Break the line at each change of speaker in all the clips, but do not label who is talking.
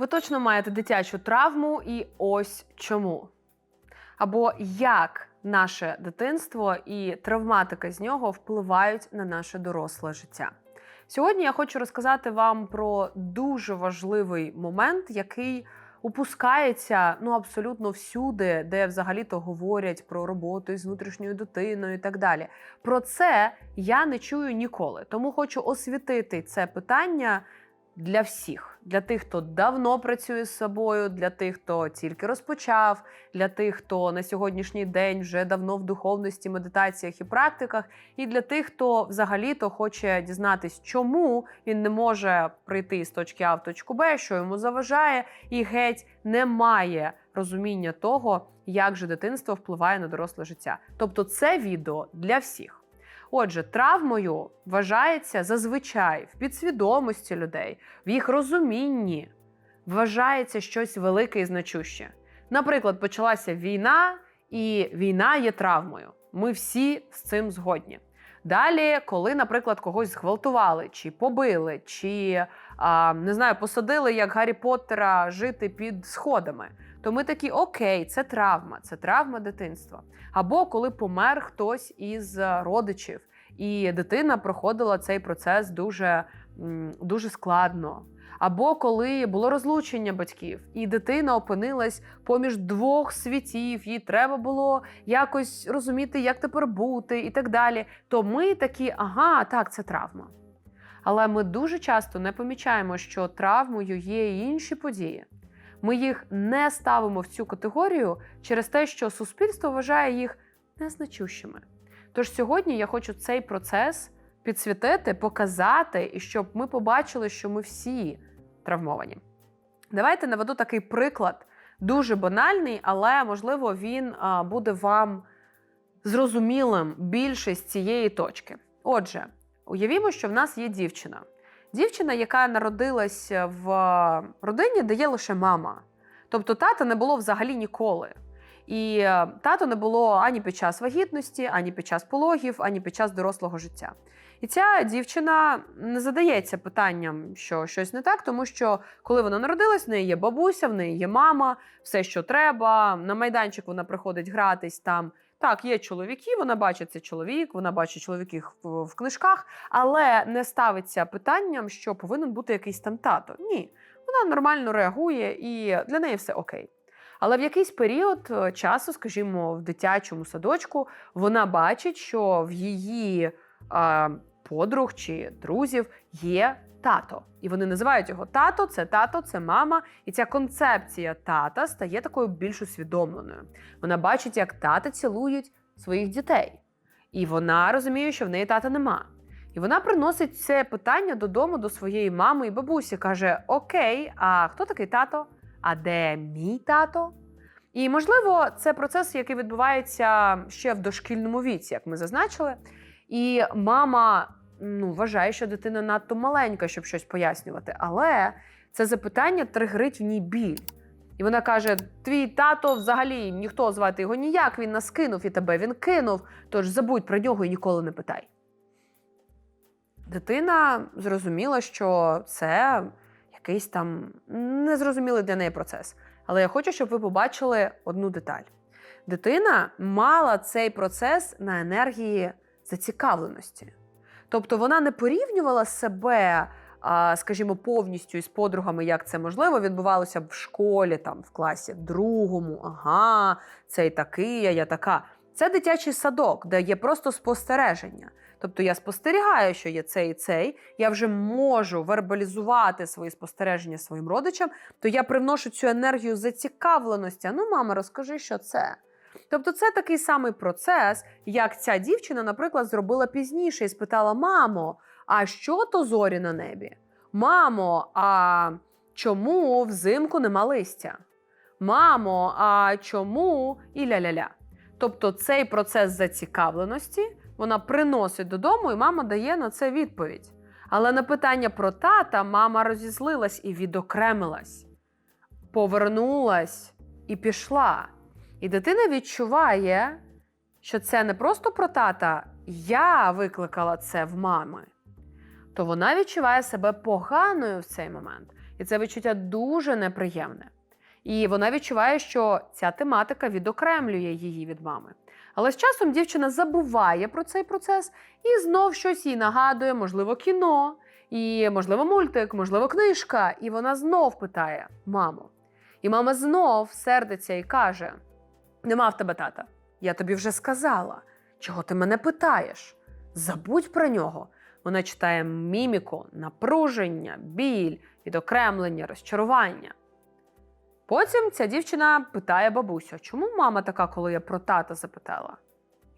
Ви точно маєте дитячу травму, і ось чому. Або як наше дитинство і травматика з нього впливають на наше доросле життя. Сьогодні я хочу розказати вам про дуже важливий момент, який упускається ну абсолютно всюди, де взагалі-то говорять про роботу з внутрішньою дитиною і так далі. Про це я не чую ніколи. Тому хочу освітити це питання для всіх, для тих, хто давно працює з собою, для тих, хто тільки розпочав, для тих, хто на сьогоднішній день вже давно в духовності, медитаціях і практиках, і для тих, хто взагалі-то хоче дізнатись, чому він не може прийти з точки А в точку Б, що йому заважає, і геть не має розуміння того, як же дитинство впливає на доросле життя. Тобто, це відео для всіх. Отже, травмою вважається зазвичай в підсвідомості людей, в їх розумінні вважається щось велике і значуще. Наприклад, почалася війна, і війна є травмою. Ми всі з цим згодні. Далі, коли, наприклад, когось зґвалтували, чи побили, чи а, не знаю, посадили як Гаррі Поттера жити під сходами, то ми такі окей, це травма, це травма дитинства. Або коли помер хтось із родичів, і дитина проходила цей процес дуже, дуже складно. Або коли було розлучення батьків, і дитина опинилась поміж двох світів, їй треба було якось розуміти, як тепер бути, і так далі. То ми такі, ага, так, це травма. Але ми дуже часто не помічаємо, що травмою є і інші події. Ми їх не ставимо в цю категорію через те, що суспільство вважає їх незначущими. Тож сьогодні я хочу цей процес підсвітити, показати, і щоб ми побачили, що ми всі травмовані. Давайте наведу такий приклад, дуже банальний, але можливо він буде вам зрозумілим більше з цієї точки. Отже, уявімо, що в нас є дівчина. Дівчина, яка народилась в родині, де є лише мама. Тобто тата не було взагалі ніколи. І е, тато не було ані під час вагітності, ані під час пологів, ані під час дорослого життя. І ця дівчина не задається питанням, що щось не так, тому що коли вона народилась, в неї є бабуся, в неї є мама, все, що треба. На майданчик вона приходить гратись там. Так, є чоловіки, вона бачить це чоловік, вона бачить чоловіків в, книжках, але не ставиться питанням, що повинен бути якийсь там тато. Ні, вона нормально реагує і для неї все окей. Але в якийсь період е, часу, скажімо, в дитячому садочку, вона бачить, що в її подруг чи друзів є тато. І вони називають його тато, це тато, це мама. І ця концепція тата стає такою більш усвідомленою. Вона бачить, як тата цілують своїх дітей. І вона розуміє, що в неї тата нема. І вона приносить це питання додому до своєї мами і бабусі. Каже: Окей, а хто такий тато? А де мій тато? І можливо, це процес, який відбувається ще в дошкільному віці, як ми зазначили. І мама ну, вважає, що дитина надто маленька, щоб щось пояснювати. Але це запитання тригерить в ній біль. І вона каже: Твій тато взагалі ніхто звати його ніяк, він нас кинув і тебе він кинув. Тож забудь про нього і ніколи не питай. Дитина зрозуміла, що це якийсь там незрозумілий для неї процес. Але я хочу, щоб ви побачили одну деталь. Дитина мала цей процес на енергії зацікавленості. Тобто вона не порівнювала себе, скажімо, повністю із подругами, як це можливо, відбувалося б в школі, там, в класі другому, ага, цей такий, я така. Це дитячий садок, де є просто спостереження. Тобто я спостерігаю, що є цей і цей, я вже можу вербалізувати свої спостереження своїм родичам, то я привношу цю енергію зацікавленості. Ну, мама, розкажи, що це. Тобто, це такий самий процес, як ця дівчина, наприклад, зробила пізніше і спитала: Мамо, а що то зорі на небі? Мамо, а чому взимку нема листя? Мамо, а чому і ля-ля-ля? Тобто цей процес зацікавленості вона приносить додому, і мама дає на це відповідь. Але на питання про тата мама розізлилась і відокремилась, повернулась і пішла. І дитина відчуває, що це не просто про тата, я викликала це в мами. То вона відчуває себе поганою в цей момент. І це відчуття дуже неприємне. І вона відчуває, що ця тематика відокремлює її від мами. Але з часом дівчина забуває про цей процес і знов щось їй нагадує, можливо, кіно, і, можливо, мультик, можливо, книжка. І вона знов питає: Мамо. І мама знов сердиться і каже: Нема в тебе тата. Я тобі вже сказала. Чого ти мене питаєш? Забудь про нього. Вона читає міміку, напруження, біль, відокремлення, розчарування. Потім ця дівчина питає бабусю, чому мама така, коли я про тата запитала?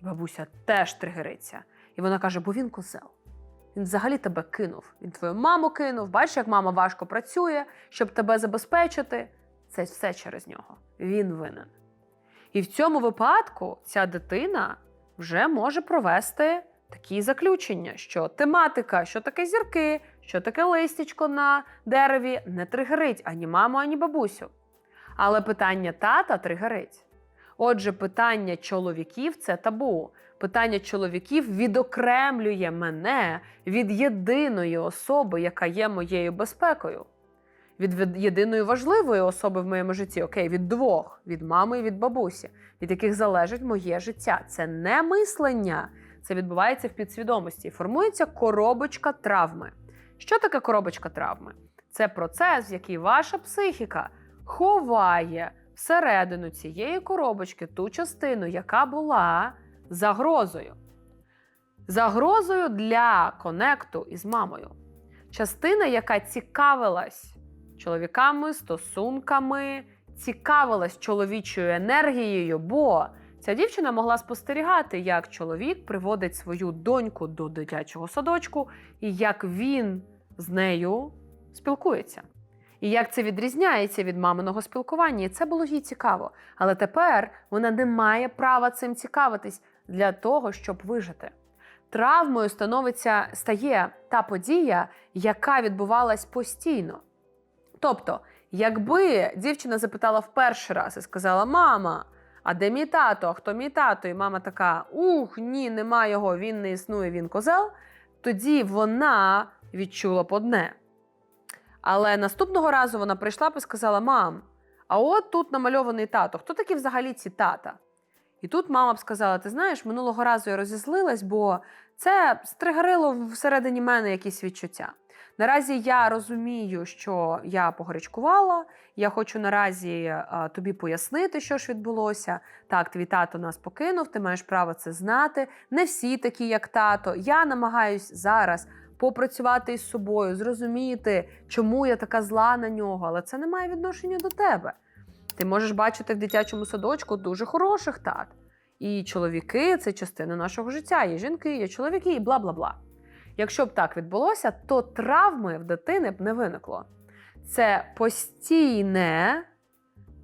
І бабуся теж тригериться. І вона каже: бо він козел. Він взагалі тебе кинув. Він твою маму кинув. Бачиш, як мама важко працює, щоб тебе забезпечити. Це все через нього. Він винен. І в цьому випадку ця дитина вже може провести такі заключення, що тематика, що таке зірки, що таке листячко на дереві, не тригерить ані маму, ані бабусю. Але питання тата тригерить. Отже, питання чоловіків це табу. Питання чоловіків відокремлює мене від єдиної особи, яка є моєю безпекою. Від, єдиної важливої особи в моєму житті, окей, від двох, від мами і від бабусі, від яких залежить моє життя. Це не мислення, це відбувається в підсвідомості. Формується коробочка травми. Що таке коробочка травми? Це процес, в який ваша психіка ховає всередину цієї коробочки ту частину, яка була загрозою. Загрозою для конекту із мамою. Частина, яка цікавилась чоловіками, стосунками, цікавилась чоловічою енергією, бо ця дівчина могла спостерігати, як чоловік приводить свою доньку до дитячого садочку і як він з нею спілкується. І як це відрізняється від маминого спілкування, і це було їй цікаво. Але тепер вона не має права цим цікавитись для того, щоб вижити. Травмою становиться стає та подія, яка відбувалась постійно. Тобто, якби дівчина запитала в перший раз і сказала: Мама, а де мій тато? А хто мій тато? І мама така: Ух, ні, нема його, він не існує, він козел. Тоді вона відчула б одне. Але наступного разу вона прийшла б і сказала: Мам, а от тут намальований тато. Хто такі взагалі ці тата? І тут мама б сказала: Ти знаєш, минулого разу я розізлилась, бо це стригерило всередині мене якісь відчуття. Наразі я розумію, що я погорячкувала. Я хочу наразі а, тобі пояснити, що ж відбулося. Так, твій тато нас покинув, ти маєш право це знати. Не всі такі, як тато. Я намагаюсь зараз попрацювати із собою, зрозуміти, чому я така зла на нього, але це не має відношення до тебе. Ти можеш бачити в дитячому садочку дуже хороших тат. І чоловіки це частина нашого життя. Є жінки, є чоловіки, і бла бла бла. Якщо б так відбулося, то травми в дитини б не виникло. Це постійне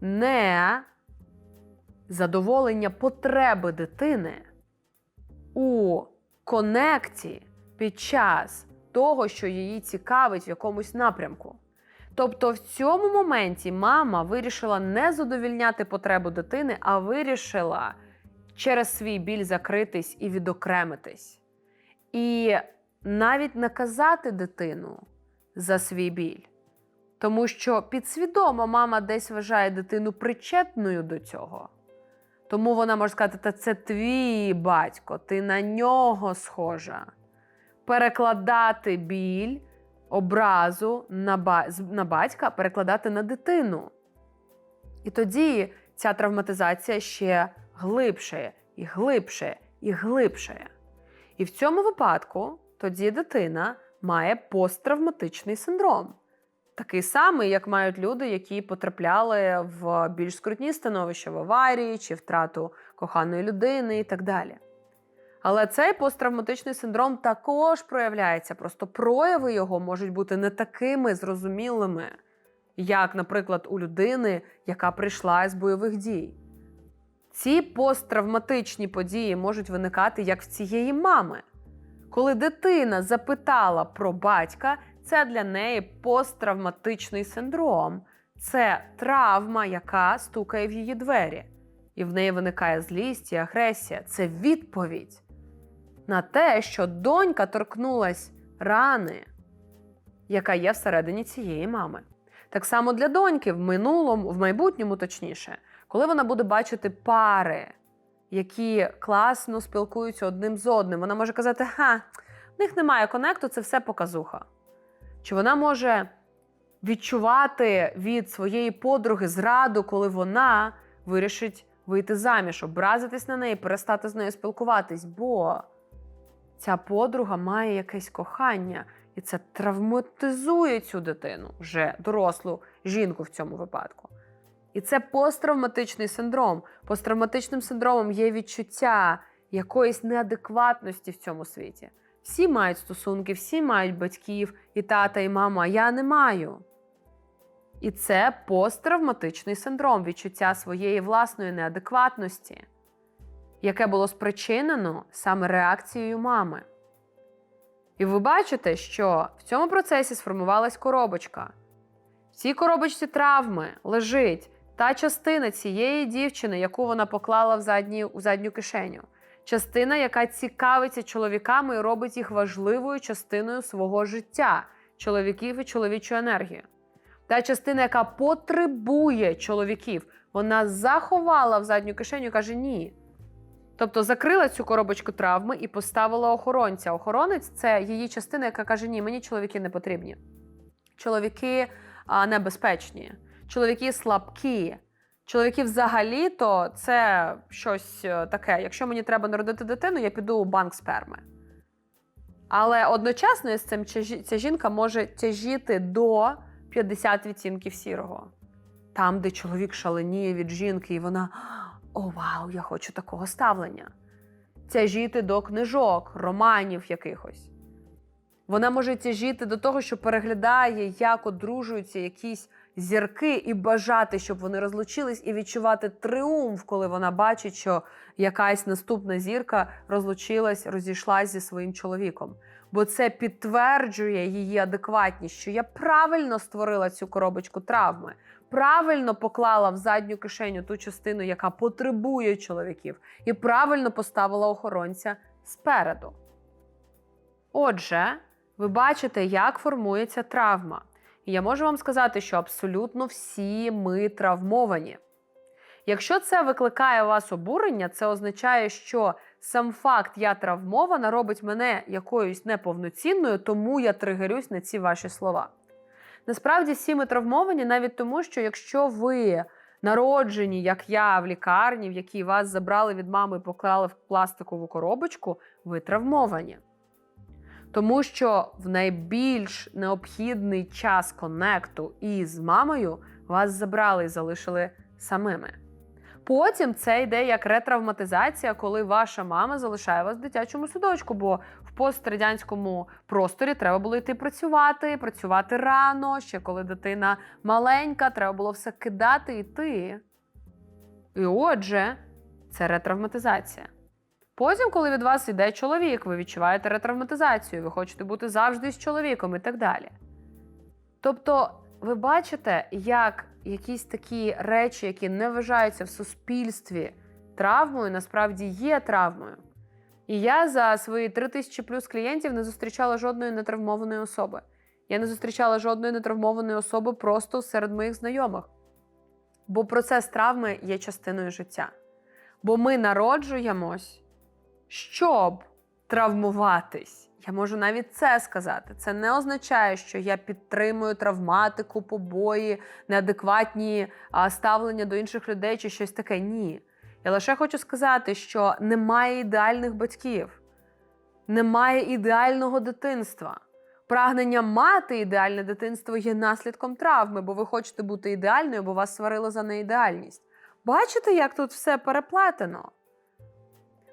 не задоволення потреби дитини у конекті під час того, що її цікавить в якомусь напрямку. Тобто в цьому моменті мама вирішила не задовільняти потребу дитини, а вирішила через свій біль закритись і відокремитись. І навіть наказати дитину за свій біль. Тому що підсвідомо мама десь вважає дитину причетною до цього. Тому вона може сказати, та це твій батько, ти на нього схожа. Перекладати біль, образу на, ба... на батька, перекладати на дитину. І тоді ця травматизація ще глибше, і глибше, і глибше. І в цьому випадку тоді дитина має посттравматичний синдром. Такий самий, як мають люди, які потрапляли в більш скрутні становища в аварії чи втрату коханої людини і так далі. Але цей посттравматичний синдром також проявляється, просто прояви його можуть бути не такими зрозумілими, як, наприклад, у людини, яка прийшла з бойових дій. Ці посттравматичні події можуть виникати як в цієї мами. Коли дитина запитала про батька, це для неї посттравматичний синдром. Це травма, яка стукає в її двері. І в неї виникає злість і агресія. Це відповідь на те, що донька торкнулась рани, яка є всередині цієї мами. Так само для доньки в минулому, в майбутньому, точніше, коли вона буде бачити пари, які класно спілкуються одним з одним, вона може казати: ха, в них немає конекту, це все показуха. Чи вона може відчувати від своєї подруги зраду, коли вона вирішить вийти заміж, образитись на неї, перестати з нею спілкуватись, бо ця подруга має якесь кохання, і це травматизує цю дитину, вже дорослу жінку в цьому випадку. І це посттравматичний синдром. Посттравматичним синдромом є відчуття якоїсь неадекватності в цьому світі. Всі мають стосунки, всі мають батьків, і тата, і маму, а я не маю. І це посттравматичний синдром, відчуття своєї власної неадекватності, яке було спричинено саме реакцією мами. І ви бачите, що в цьому процесі сформувалась коробочка. В цій коробочці травми лежить та частина цієї дівчини, яку вона поклала в задні, у задню кишеню. Частина, яка цікавиться чоловіками і робить їх важливою частиною свого життя, чоловіків і чоловічу енергію. Та частина, яка потребує чоловіків, вона заховала в задню кишеню і каже ні. Тобто закрила цю коробочку травми і поставила охоронця. Охоронець це її частина, яка каже: Ні, мені чоловіки не потрібні. Чоловіки а, небезпечні, чоловіки слабкі. Чоловіки взагалі-то це щось е, таке. Якщо мені треба народити дитину, я піду у банк сперми. Але одночасно з цим ця жінка може тяжіти до 50 відтінків сірого. Там, де чоловік шаленіє від жінки, і вона о, вау, я хочу такого ставлення. Тяжіти до книжок, романів якихось. Вона може тяжіти до того, що переглядає, як одружуються якісь зірки, і бажати, щоб вони розлучились, і відчувати тріумф, коли вона бачить, що якась наступна зірка розлучилась, розійшлась зі своїм чоловіком. Бо це підтверджує її адекватність, що я правильно створила цю коробочку травми, правильно поклала в задню кишеню ту частину, яка потребує чоловіків, і правильно поставила охоронця спереду. Отже, ви бачите, як формується травма. І я можу вам сказати, що абсолютно всі ми травмовані. Якщо це викликає вас обурення, це означає, що сам факт я травмована робить мене якоюсь неповноцінною, тому я тригерюсь на ці ваші слова. Насправді, всі ми травмовані навіть тому, що якщо ви народжені, як я в лікарні, в якій вас забрали від мами і поклали в пластикову коробочку, ви травмовані. Тому що в найбільш необхідний час конекту із мамою вас забрали і залишили самими. Потім це йде як ретравматизація, коли ваша мама залишає вас в дитячому садочку, бо в пострадянському просторі треба було йти працювати, працювати рано, ще коли дитина маленька, треба було все кидати і йти. І отже, це ретравматизація. Потім, коли від вас йде чоловік, ви відчуваєте ретравматизацію, ви хочете бути завжди з чоловіком і так далі. Тобто, ви бачите, як якісь такі речі, які не вважаються в суспільстві травмою, насправді є травмою. І я за свої 3 тисячі плюс клієнтів не зустрічала жодної нетравмованої особи. Я не зустрічала жодної нетравмованої особи просто серед моїх знайомих. Бо процес травми є частиною життя. Бо ми народжуємось, щоб травмуватись. Я можу навіть це сказати. Це не означає, що я підтримую травматику, побої, неадекватні ставлення до інших людей чи щось таке. Ні. Я лише хочу сказати, що немає ідеальних батьків, немає ідеального дитинства. Прагнення мати ідеальне дитинство є наслідком травми, бо ви хочете бути ідеальною, бо вас сварили за неідеальність. Бачите, як тут все переплетено?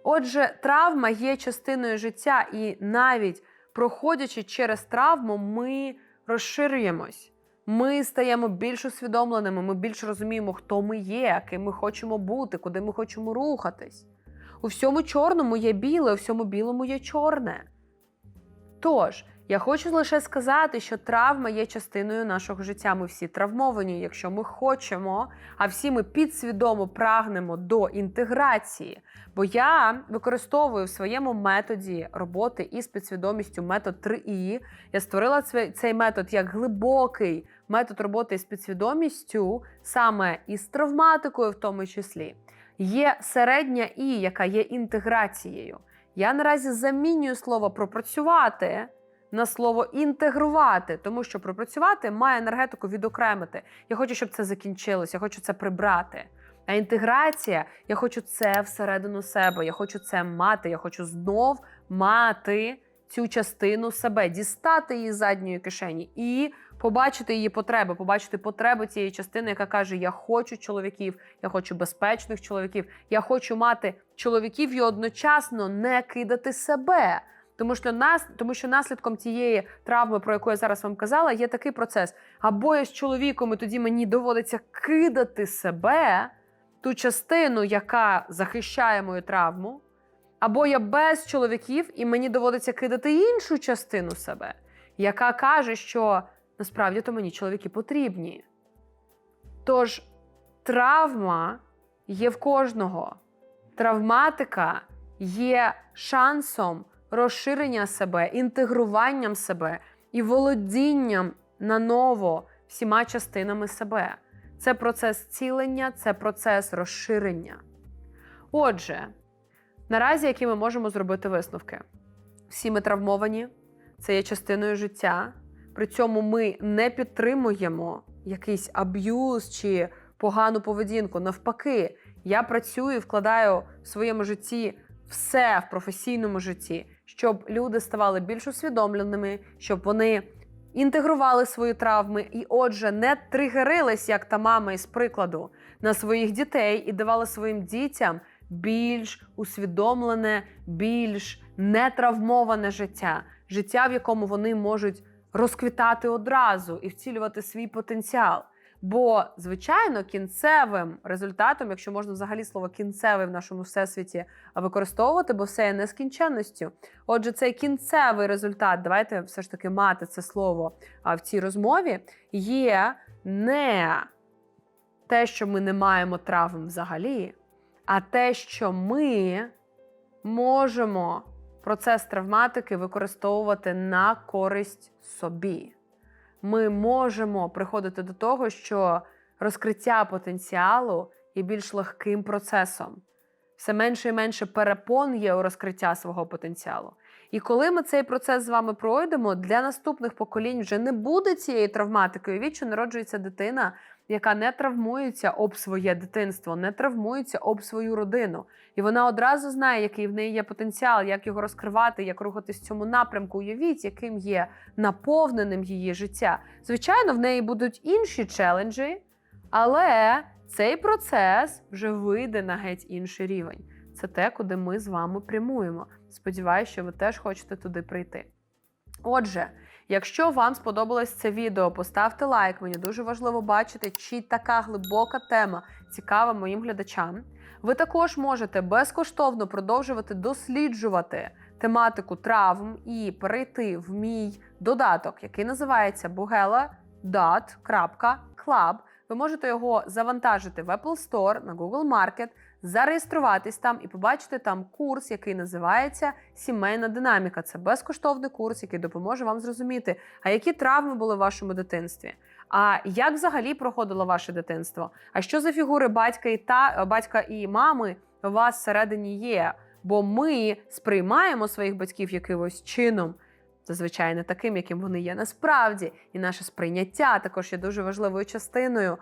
Отже, травма є частиною життя, і навіть проходячи через травму, ми розширюємось. Ми стаємо більш усвідомленими, ми більш розуміємо, хто ми є, ким ми хочемо бути, куди ми хочемо рухатись. У всьому чорному є біле, у всьому білому є чорне. Тож, Я хочу лише сказати, що травма є частиною нашого життя. Ми всі травмовані, якщо ми хочемо, а всі ми підсвідомо прагнемо до інтеграції. Бо я використовую в своєму методі роботи із підсвідомістю метод 3І. Я створила цей, метод як глибокий метод роботи з підсвідомістю, саме із травматикою, в тому числі. Є середня І, яка є інтеграцією. Я наразі замінюю слово пропрацювати на слово інтегрувати, тому що пропрацювати має енергетику відокремити. Я хочу, щоб це закінчилось, я хочу це прибрати. А інтеграція, я хочу це всередину себе, я хочу це мати, я хочу знов мати цю частину себе, дістати її з задньої кишені і побачити її потреби, побачити потреби цієї частини, яка каже: Я хочу чоловіків, я хочу безпечних чоловіків, я хочу мати чоловіків і одночасно не кидати себе. Тому що нас, тому що наслідком цієї травми, про яку я зараз вам казала, є такий процес. Або я з чоловіком, і тоді мені доводиться кидати себе, ту частину, яка захищає мою травму, або я без чоловіків, і мені доводиться кидати іншу частину себе, яка каже, що насправді то мені чоловіки потрібні. Тож травма є в кожного. Травматика є шансом розширення себе, інтегруванням себе і володінням наново всіма частинами себе. Це процес цілення, це процес розширення. Отже, наразі які ми можемо зробити висновки? Всі ми травмовані, це є частиною життя. При цьому ми не підтримуємо якийсь аб'юз чи погану поведінку. Навпаки, я працюю вкладаю в своєму житті все в професійному житті, щоб люди ставали більш усвідомленими, щоб вони інтегрували свої травми і, отже, не тригерились, як та мама із прикладу, на своїх дітей і давали своїм дітям більш усвідомлене, більш нетравмоване життя, життя, в якому вони можуть розквітати одразу і вцілювати свій потенціал. Бо, звичайно, кінцевим результатом, якщо можна взагалі слово кінцевий в нашому всесвіті використовувати, бо все є нескінченністю. Отже, цей кінцевий результат, давайте все ж таки мати це слово в цій розмові, є не те, що ми не маємо травм взагалі, а те, що ми можемо процес травматики використовувати на користь собі ми можемо приходити до того, що розкриття потенціалу є більш легким процесом. Все менше і менше перепон є у розкриття свого потенціалу. І коли ми цей процес з вами пройдемо, для наступних поколінь вже не буде цієї травматики. Що народжується дитина, яка не травмується об своє дитинство, не травмується об свою родину. І вона одразу знає, який в неї є потенціал, як його розкривати, як рухатись в цьому напрямку. Уявіть, яким є наповненим її життя. Звичайно, в неї будуть інші челенджі, але цей процес вже вийде на геть інший рівень. Це те, куди ми з вами прямуємо. Сподіваюся, що ви теж хочете туди прийти. Отже, якщо вам сподобалось це відео, поставте лайк. Мені дуже важливо бачити, чи така глибока тема цікава моїм глядачам. Ви також можете безкоштовно продовжувати досліджувати тематику травм і перейти в мій додаток, який називається bugela.club. Ви можете його завантажити в Apple Store, на Google Market, зареєструватись там і побачити там курс, який називається Сімейна динаміка. Це безкоштовний курс, який допоможе вам зрозуміти, а які травми були в вашому дитинстві. А як взагалі проходило ваше дитинство? А що за фігури батька і та батька і мами у вас всередині є? Бо ми сприймаємо своїх батьків якимось чином. Зазвичай не таким, яким вони є насправді, і наше сприйняття також є дуже важливою частиною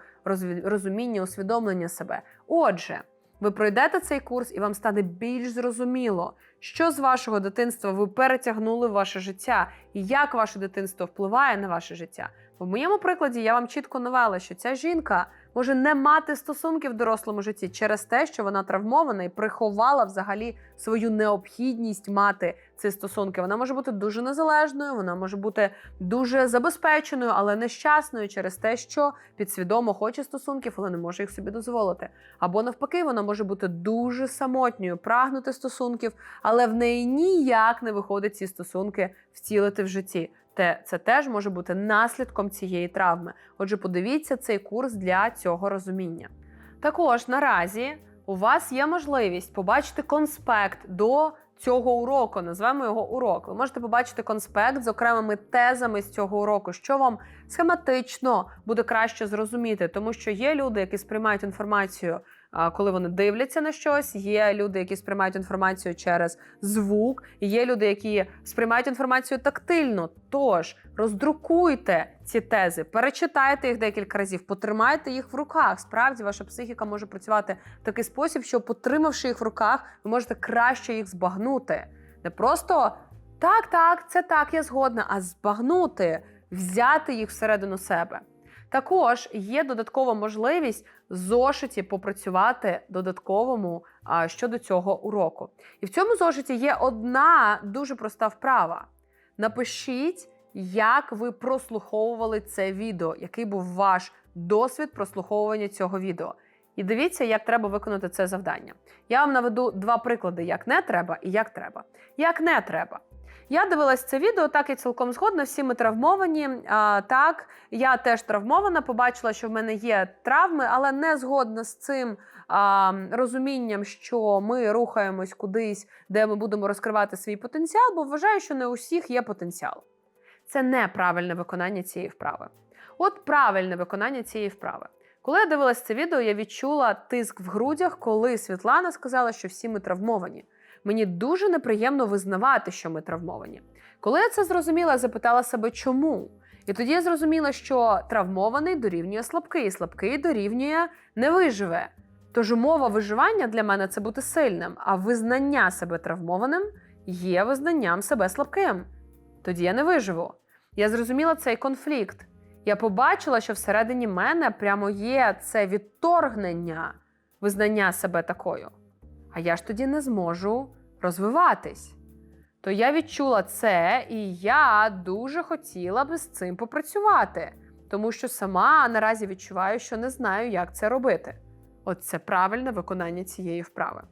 розуміння, усвідомлення себе. Отже, ви пройдете цей курс, і вам стане більш зрозуміло, що з вашого дитинства ви перетягнули в ваше життя, і як ваше дитинство впливає на ваше життя. В моєму прикладі я вам чітко навела, що ця жінка може не мати стосунків в дорослому житті через те, що вона травмована і приховала взагалі свою необхідність мати ці стосунки. Вона може бути дуже незалежною, вона може бути дуже забезпеченою, але нещасною через те, що підсвідомо хоче стосунків, але не може їх собі дозволити. Або навпаки, вона може бути дуже самотньою, прагнути стосунків, але в неї ніяк не виходить ці стосунки втілити в житті. Те це теж може бути наслідком цієї травми. Отже, подивіться цей курс для цього розуміння. Також наразі у вас є можливість побачити конспект до цього уроку. Назвемо його урок. Ви можете побачити конспект з окремими тезами з цього уроку, що вам схематично буде краще зрозуміти, тому що є люди, які сприймають інформацію. Коли вони дивляться на щось, є люди, які сприймають інформацію через звук, є люди, які сприймають інформацію тактильно. Тож роздрукуйте ці тези, перечитайте їх декілька разів, потримайте їх в руках. Справді, ваша психіка може працювати в такий спосіб, що, потримавши їх в руках, ви можете краще їх збагнути. Не просто так, так, це так, я згодна, а збагнути, взяти їх всередину себе. Також є додаткова можливість зошиті попрацювати додатковому щодо цього уроку. І в цьому зошиті є одна дуже проста вправа. Напишіть, як ви прослуховували це відео, який був ваш досвід прослуховування цього відео. І дивіться, як треба виконати це завдання. Я вам наведу два приклади, як не треба і як треба. Як не треба. Я дивилась це відео, так і цілком згодна. Всі ми травмовані. А, так, я теж травмована, побачила, що в мене є травми, але не згодна з цим а, розумінням, що ми рухаємось кудись, де ми будемо розкривати свій потенціал, бо вважаю, що не у всіх є потенціал. Це неправильне виконання цієї вправи. От правильне виконання цієї вправи. Коли я дивилась це відео, я відчула тиск в грудях, коли Світлана сказала, що всі ми травмовані. Мені дуже неприємно визнавати, що ми травмовані. Коли я це зрозуміла, я запитала себе, чому. І тоді я зрозуміла, що травмований дорівнює слабкий, слабкий дорівнює не виживе. Тож умова виживання для мене це бути сильним, а визнання себе травмованим є визнанням себе слабким. Тоді я не виживу. Я зрозуміла цей конфлікт. Я побачила, що всередині мене прямо є це відторгнення визнання себе такою. А я ж тоді не зможу розвиватись. То я відчула це, і я дуже хотіла би з цим попрацювати, тому що сама наразі відчуваю, що не знаю, як це робити. От це правильне виконання цієї вправи.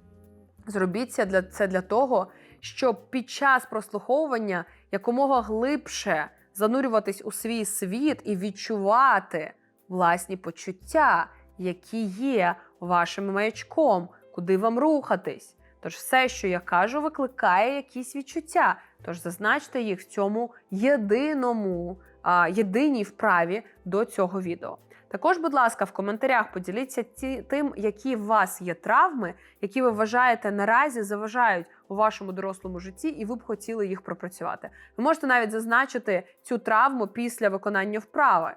Зробіть це для, це для того, щоб під час прослуховування якомога глибше занурюватись у свій світ і відчувати власні почуття, які є вашим маячком, куди вам рухатись. Тож все, що я кажу, викликає якісь відчуття. Тож зазначте їх в цьому єдиному, а, єдиній вправі до цього відео. Також, будь ласка, в коментарях поділіться ті, тим, які у вас є травми, які ви вважаєте наразі заважають у вашому дорослому житті, і ви б хотіли їх пропрацювати. Ви можете навіть зазначити цю травму після виконання вправи.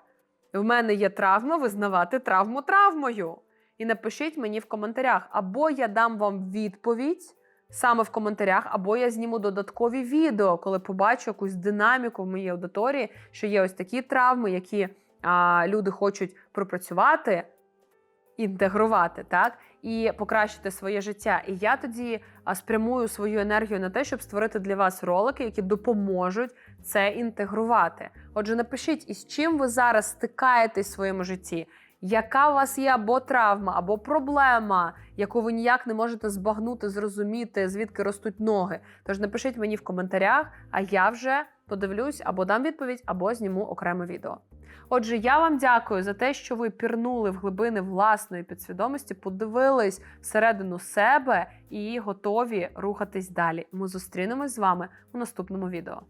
В мене є травма, визнавати травму травмою. І напишіть мені в коментарях, або я дам вам відповідь саме в коментарях, або я зніму додаткові відео, коли побачу якусь динаміку в моїй аудиторії, що є ось такі травми, які а, люди хочуть пропрацювати, інтегрувати, так, і покращити своє життя. І я тоді спрямую свою енергію на те, щоб створити для вас ролики, які допоможуть це інтегрувати. Отже, напишіть, із чим ви зараз стикаєтесь в своєму житті. Яка у вас є або травма, або проблема, яку ви ніяк не можете збагнути, зрозуміти, звідки ростуть ноги? Тож напишіть мені в коментарях, а я вже подивлюсь або дам відповідь, або зніму окреме відео. Отже, я вам дякую за те, що ви пірнули в глибини власної підсвідомості, подивились всередину себе і готові рухатись далі. Ми зустрінемось з вами у наступному відео.